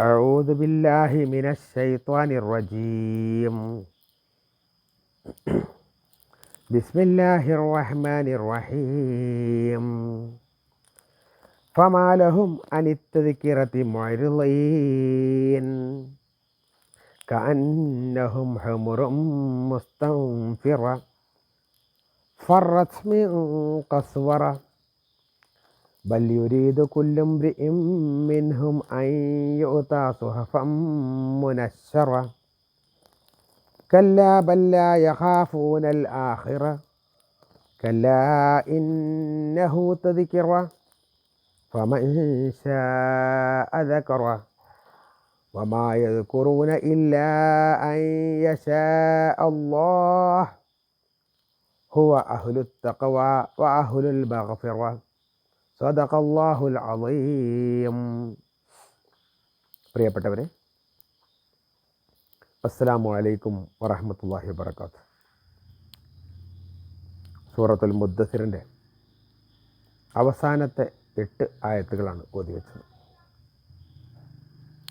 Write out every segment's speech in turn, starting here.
أعوذ بالله من الشيطان الرجيم. بسم الله الرحمن الرحيم. فما لهم عن التذكرة معرضين. كأنهم حمر مستنفرة فرت من قسورة. بل يريد كل امرئ منهم أن يؤتى صحفا منشرة. كلا بل لا يخافون الآخرة. كلا إنه تذكرة. فمن شاء ذكره. وما يذكرون إلا أن يشاء الله. هو أهل التقوى وأهل المغفرة. സദഖല്ലാഹുൽ അലീം. പ്രിയപ്പെട്ടവരെ അസ്സാം വലൈക്കും വറഹമത്തല്ലാഹി വാബർക്കാത്ത് സൂറത്തുൽ മുദ്ദസിറിന്റെ അവസാനത്തെ എട്ട് ആയത്തുകളാണ് ഓതി വെച്ചത്.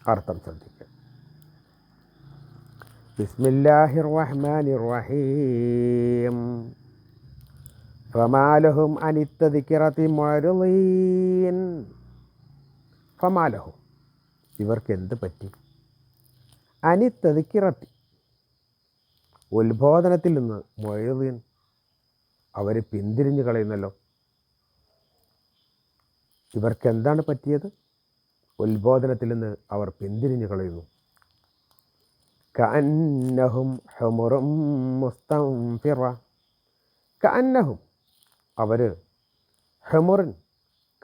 അർത്ഥം ശ്രദ്ധിക്കുക. ബിസ്മില്ലാഹിർ റഹ്മാനിർ റഹീം. ഫമാലഹും അനിത്തതിക്കിറത്തി മരുളീൻ ഫമാലഹും. ഇവർക്ക് എന്ത് പറ്റി അനിത്തതിക്കിറത്തി ഉത്ബോധനത്തിൽ നിന്ന് മൊഴുതീൻ അവർ പിന്തിരിഞ്ഞു കളയുന്നല്ലോ. ഇവർക്ക് എന്താണ് പറ്റിയത്? ഉത്ബോധനത്തിൽ നിന്ന് അവർ പിന്തിരിഞ്ഞു കളയുന്നു. കഅന്നഹും ഹുമുറും മുസ്തംഫിറ. കഅന്നഹും അവർ ഹെമുറിൻ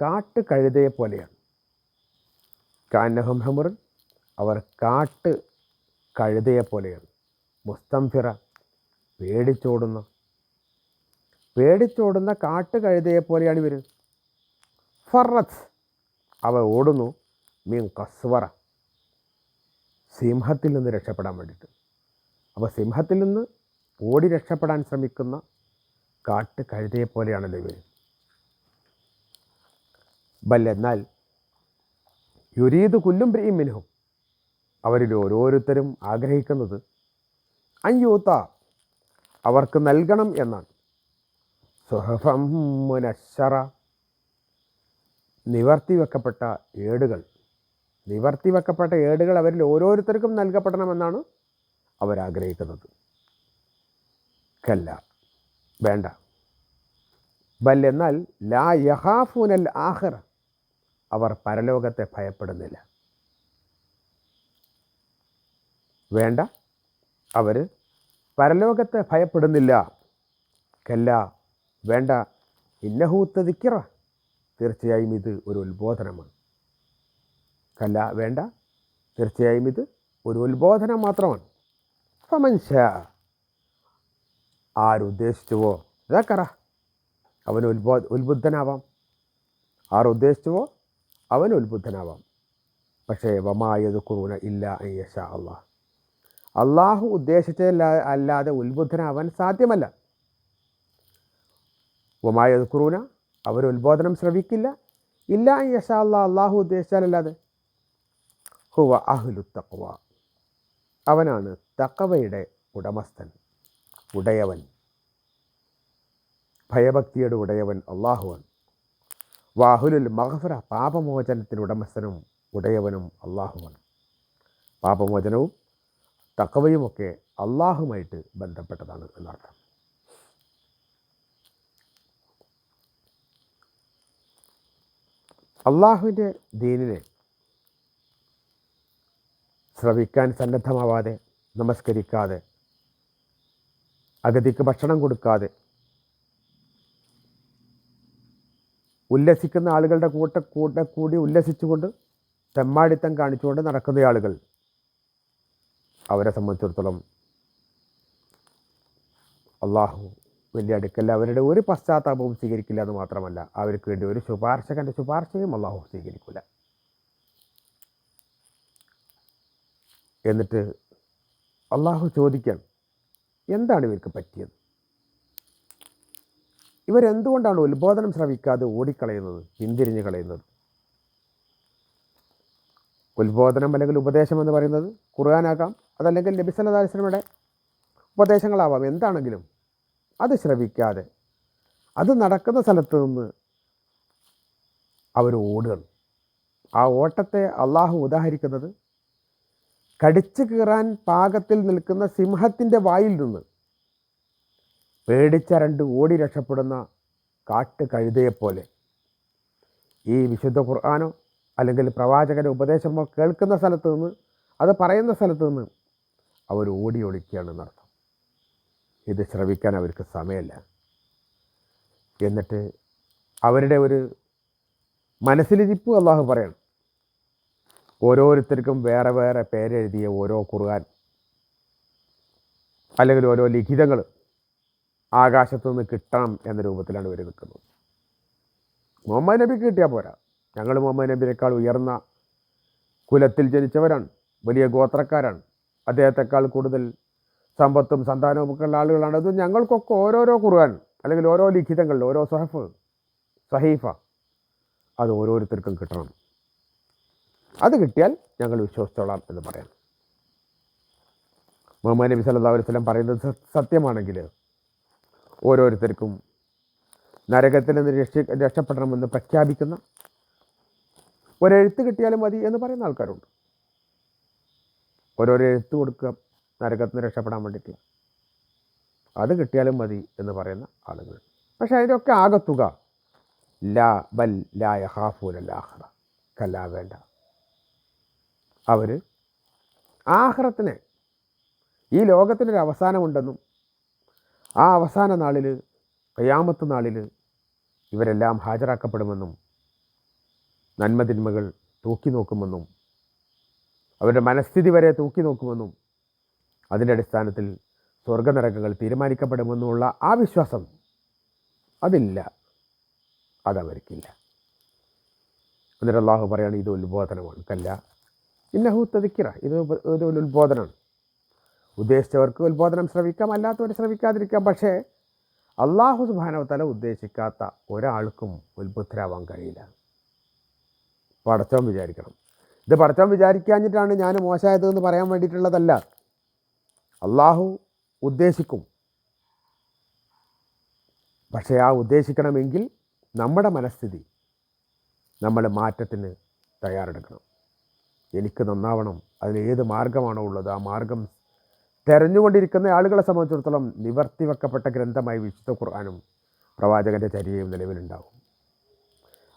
കാട്ട് കഴുതയെ പോലെയാണ്. കാന്നഹം ഹെമുറിൻ അവർ കാട്ട് കഴുതയെ പോലെയാണ്. മുസ്തംഫിറ പേടിച്ചോടുന്ന പേടിച്ചോടുന്ന കാട്ട് കഴുതയെ പോലെയാണ് ഇവർ ഫറത്ത് അവ ഓടുന്നു മീൻ കസ്വറ സിംഹത്തിൽ നിന്ന് രക്ഷപ്പെടാൻ വേണ്ടിയിട്ട്. അപ്പോൾ സിംഹത്തിൽ നിന്ന് ഓടി രക്ഷപ്പെടാൻ ശ്രമിക്കുന്ന കാട്ട് കഴുതയെ പോലെയാണല്ലോ ഇവർ ബല്ലെന്നാൽ യുരീത് കുല്ലും പ്രിയും മിനുഹും അവരിൽ ഓരോരുത്തരും ആഗ്രഹിക്കുന്നത് അയ്യൂത്ത അവർക്ക് നൽകണം എന്നാണ്. സുഹഫം മുനശ്ശറ നിവർത്തി വെക്കപ്പെട്ട ഏടുകൾ. നിവർത്തി വെക്കപ്പെട്ട ഏടുകൾ അവരിൽ ഓരോരുത്തർക്കും നൽകപ്പെടണമെന്നാണ് അവരാഗ്രഹിക്കുന്നത്. കല്ല. വേണ്ട. ബൽ എന്നാൽ ലാ യഹാഫൂനൽ ആഹിർ അവർ പരലോകത്തെ ഭയപ്പെടുന്നില്ല. വേണ്ട. അവർ പരലോകത്തെ ഭയപ്പെടുന്നില്ല. കല്ല വേണ്ട. ഇന്നഹൂത്തതിക്കിറ തീർച്ചയായും ഇത് ഒരു ഉത്ബോധനമാണ്. കല്ല വേണ്ട. തീർച്ചയായും ഇത് ഒരു ഉത്ബോധനം മാത്രമാണ്. ഫമൻഷ ആരുദ്ദേശിച്ചുവോ? ഇതാക്കറ. അവൻ ഉത്ബോ ഉത്ബുദ്ധനാവാം. ആരുദ്ദേശിച്ചുവോ? അവൻ ഉത്ബുദ്ധനാവാം. പക്ഷേ വമായത് കുറൂന ഇല്ല യശ അള്ളാഹ്. അള്ളാഹു ഉദ്ദേശിച്ചതല്ല അല്ലാതെ ഉത്ബുദ്ധനാവാൻ സാധ്യമല്ല. വമായത് കുറൂന അവർ ഉത്ബോധനം ശ്രവിക്കില്ല. ഇല്ല യശ അള്ളാഹ് അള്ളാഹു ഉദ്ദേശിച്ചാലല്ലാതെ. ഹുവ അഹ്ലു തക്വ അവനാണ് തക്കവയുടെ ഉടമസ്ഥൻ. ഉടയവൻ. ഭയഭക്തിയുടെ ഉടയവൻ അള്ളാഹുവൻ വാഹുലുൽ മഹഫുര പാപമോചനത്തിന് ഉടമസ്ഥനും ഉടയവനും അള്ളാഹുവൻ പാപമോചനവും തക്കവയുമൊക്കെ അള്ളാഹുമായിട്ട് ബന്ധപ്പെട്ടതാണ് എന്നർത്ഥം. അള്ളാഹുവിന്റെ ദീനിനെ ശ്രവിക്കാൻ സന്നദ്ധമാവാതെ നമസ്കരിക്കാതെ അഗതിക്ക് ഭക്ഷണം കൊടുക്കാതെ. ഉല്ലസിക്കുന്ന ആളുകളുടെ കൂട്ട കൂട്ട കൂടി ഉല്ലസിച്ചുകൊണ്ട് തെമ്മാടിത്തം കാണിച്ചുകൊണ്ട് നടക്കുന്ന ആളുകൾ. അവരെ സംബന്ധിച്ചിടത്തോളം അള്ളാഹു വലിയ അടുക്കല്ല അവരുടെ ഒരു പശ്ചാത്താപവും സ്വീകരിക്കില്ല എന്ന് മാത്രമല്ല അവർക്ക് വേണ്ടി ഒരു ശുപാർശ കണ്ട ശുപാർശയും അള്ളാഹു സ്വീകരിക്കില്ല എന്നിട്ട് അള്ളാഹു ചോദിക്കാൻ എന്താണ് ഇവർക്ക് പറ്റിയത്? ഇവരെന്തുകൊണ്ടാണ് ഉത്ബോധനം ശ്രവിക്കാതെ ഓടിക്കളയുന്നത് പിന്തിരിഞ്ഞ് കളയുന്നത്? ഉത്ബോധനം അല്ലെങ്കിൽ ഉപദേശം എന്ന് പറയുന്നത് കുറുകാനാകാം അതല്ലെങ്കിൽ നബി സല്ലല്ലാഹു അലൈഹി വസല്ലമയുടെ ഉപദേശങ്ങളാവാം. എന്താണെങ്കിലും അത് ശ്രവിക്കാതെ അത് നടക്കുന്ന സ്ഥലത്ത് നിന്ന് അവർ ഓടുകയാണ്. ആ ഓട്ടത്തെ അള്ളാഹു ഉദാഹരിക്കുന്നത് കടിച്ചു കീറാൻ പാകത്തിൽ നിൽക്കുന്ന സിംഹത്തിന്റെ വായിൽ നിന്ന് പേടിച്ചരണ്ട് ഓടി രക്ഷപ്പെടുന്ന കാട്ട് കഴുതയെപ്പോലെ. ഈ വിശുദ്ധ ഖുർആാനോ അല്ലെങ്കിൽ പ്രവാചകന്റെ ഉപദേശമോ കേൾക്കുന്ന സ്ഥലത്ത് നിന്ന് അത് പറയുന്ന സ്ഥലത്ത് നിന്ന് അവർ ഓടി ഒളിക്കുകയാണെന്നർത്ഥം ഇത് ശ്രവിക്കാൻ അവർക്ക് സമയമില്ല. എന്നിട്ട് അവരുടെ ഒരു മനസ്സിലിരിപ്പ് അള്ളാഹു പറയണം. ഓരോരുത്തർക്കും വേറെ വേറെ പേരെഴുതിയ ഓരോ ഖുർആൻ അല്ലെങ്കിൽ ഓരോ ലിഖിതങ്ങൾ ആകാശത്തു നിന്ന് കിട്ടണം എന്ന രൂപത്തിലാണ് ഇവർ നിൽക്കുന്നത്. മുഹമ്മദ് നബിക്ക് കിട്ടിയാൽ പോരാ. ഞങ്ങൾ മുഹമ്മദ് നബിയേക്കാൾ ഉയർന്ന കുലത്തിൽ ജനിച്ചവരാണ്. വലിയ ഗോത്രക്കാരാണ്. അദ്ദേഹത്തെക്കാൾ കൂടുതൽ സമ്പത്തും സന്താനവും ഒക്കെ ഉള്ള ആളുകളാണ്. അത് ഞങ്ങൾക്കൊക്കെ ഓരോരോ കുറുവാൻ അല്ലെങ്കിൽ ഓരോ ലിഖിതങ്ങളിൽ ഓരോ സഹഫ് സഹീഫ അത് ഓരോരുത്തർക്കും കിട്ടണം. അത് കിട്ടിയാൽ ഞങ്ങൾ വിശ്വസിച്ചോളാം എന്ന് പറയാം. മുഹമ്മദ് നബി സല്ലാ അലൈഹി വസല്ലം പറയുന്നത് സത്യമാണെങ്കിൽ ഓരോരുത്തർക്കും നരകത്തിൽ നിന്ന് രക്ഷ രക്ഷപ്പെടണമെന്ന് പ്രഖ്യാപിക്കുന്ന ഒരെഴുത്ത് കിട്ടിയാലും മതി എന്ന് പറയുന്ന ആൾക്കാരുണ്ട്. ഓരോരോ എഴുത്ത് കൊടുക്കുക നരകത്തിൽ നിന്ന് രക്ഷപ്പെടാൻ വേണ്ടിയിട്ടുള്ള അത് കിട്ടിയാലും മതി എന്ന് പറയുന്ന ആളുകൾ. പക്ഷേ അതിന്റെയൊക്കെ ആകത്തുക. ലാ ബൽ ലാ ഹാഫുലല്ലാഹ കല്ലാ വേണ്ട. അവർ ആഹ്റത്തിനെ ഈ ലോകത്തിനൊരു അവസാനമുണ്ടെന്നും ആ അവസാന നാളിൽ കയ്യാമത്ത് നാളിൽ ഇവരെല്ലാം ഹാജരാക്കപ്പെടുമെന്നും നന്മതിന്മകൾ തൂക്കി നോക്കുമെന്നും അവരുടെ മനസ്ഥിതി വരെ തൂക്കി നോക്കുമെന്നും അതിന്റെ അടിസ്ഥാനത്തിൽ സ്വർഗനരകങ്ങൾ തീരുമാനിക്കപ്പെടുമെന്നുള്ള ആ വിശ്വാസം അതില്ല. അതവർക്കില്ല. എന്നിട്ട് അള്ളാഹു പറയാണ് ഇത് ഉത്ബോധനമാണ് കല്ല ഇന്നഹു തതിക്കിറ ഇത് ഒരു ഉത്ബോധനമാണ് ഉദ്ദേശിച്ചവർക്ക് ഉത്ബോധനം ശ്രവിക്കാം അല്ലാത്തവർ ശ്രവിക്കാതിരിക്കാം. പക്ഷേ അള്ളാഹു സുബാനവത്തല ഉദ്ദേശിക്കാത്ത ഒരാൾക്കും ഉത്ബുദ്ധരാവാൻ കഴിയില്ല. പടച്ചോൻ വിചാരിക്കണം. ഇത് പടച്ചോൻ വിചാരിക്കാഞ്ഞിട്ടാണ് ഞാൻ മോശമായതെന്ന് പറയാൻ വേണ്ടിയിട്ടുള്ളതല്ല. അള്ളാഹു ഉദ്ദേശിക്കും. പക്ഷേ ആ ഉദ്ദേശിക്കണമെങ്കിൽ നമ്മുടെ മനസ്ഥിതി നമ്മൾ മാറ്റത്തിന് തയ്യാറെടുക്കണം. എനിക്ക് നന്നാവണം. അതിന് ഏത് മാർഗമാണോ ഉള്ളത്? ആ മാർഗം തെരഞ്ഞുകൊണ്ടിരിക്കുന്ന ആളുകളെ സംബന്ധിച്ചിടത്തോളം നിവർത്തി വെക്കപ്പെട്ട ഗ്രന്ഥമായി വിശുദ്ധ ഖുർആാനും പ്രവാചകന്റെ ചര്യയും നിലവിലുണ്ടാവും.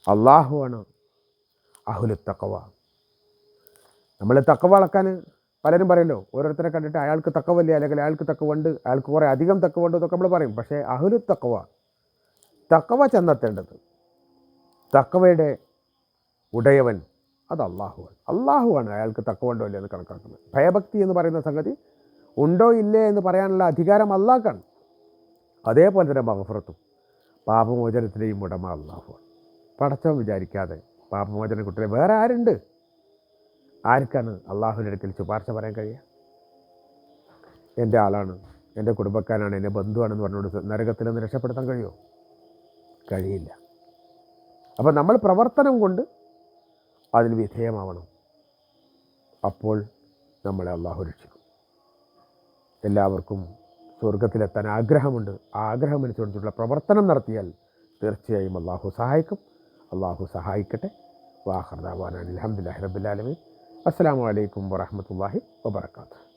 അള്ളാഹുവാണ് അഹുലു തക്കവ നമ്മൾ തക്കവ അളക്കാൻ പലരും പറയല്ലോ ഓരോരുത്തരെ കണ്ടിട്ട് അയാൾക്ക് തക്കവല്ലേ അല്ലെങ്കിൽ അയാൾക്ക് തക്കവുണ്ട് അയാൾക്ക് കുറേ അധികം തക്കവുണ്ട് എന്നൊക്കെ നമ്മൾ പറയും. പക്ഷേ അഹുലു തക്കവ തക്കവ ചെന്നെത്തേണ്ടത് തക്കവയുടെ ഉടയവൻ അത് അള്ളാഹുവാണ് അള്ളാഹുവാണ് അയാൾക്ക് തക്കവുണ്ടോ ഇല്ലേ എന്ന് കണക്കാക്കുന്നത്. ഭയഭക്തി എന്ന് പറയുന്ന സംഗതി ഉണ്ടോ ഇല്ലേ എന്ന് പറയാനുള്ള അധികാരം അള്ളാഹ്ക്കാണ് അതേപോലെ തന്നെ മഹഫറത്തും പാപമോചനത്തിന്റെയും ഉടമ അള്ളാഹുവാണ് പടച്ചവൻ വിചാരിക്കാതെ പാപമോചന കുട്ടികളെ വേറെ ആരുണ്ട്? ആർക്കാണ് അള്ളാഹുവിന്റെ അടുക്കൽ ശുപാർശ പറയാൻ കഴിയുക? എന്റെ ആളാണ് എന്റെ കുടുംബക്കാരാണ് എന്റെ ബന്ധുവാണെന്ന് പറഞ്ഞുകൊണ്ട് നരകത്തിൽ നിന്ന് രക്ഷപ്പെടുത്താൻ കഴിയുമോ? കഴിയില്ല. അപ്പം നമ്മൾ പ്രവർത്തനം കൊണ്ട് അതിന് വിധേയമാവണം. അപ്പോൾ നമ്മളെ അള്ളാഹു രക്ഷിക്കും. എല്ലാവർക്കും സ്വർഗത്തിലെത്താൻ ആഗ്രഹമുണ്ട്. ആ ആഗ്രഹമനുസരിച്ചുള്ള പ്രവർത്തനം നടത്തിയാൽ തീർച്ചയായും അള്ളാഹു സഹായിക്കും. അള്ളാഹു സഹായിക്കട്ടെ. വാഹർദാബാനാണ് അലഹമുല്ലാ റബുലാലമീൻ അസ്സാം വലൈക്കും വാഹമത്തല്ലാഹി വാബർക്കാത്തു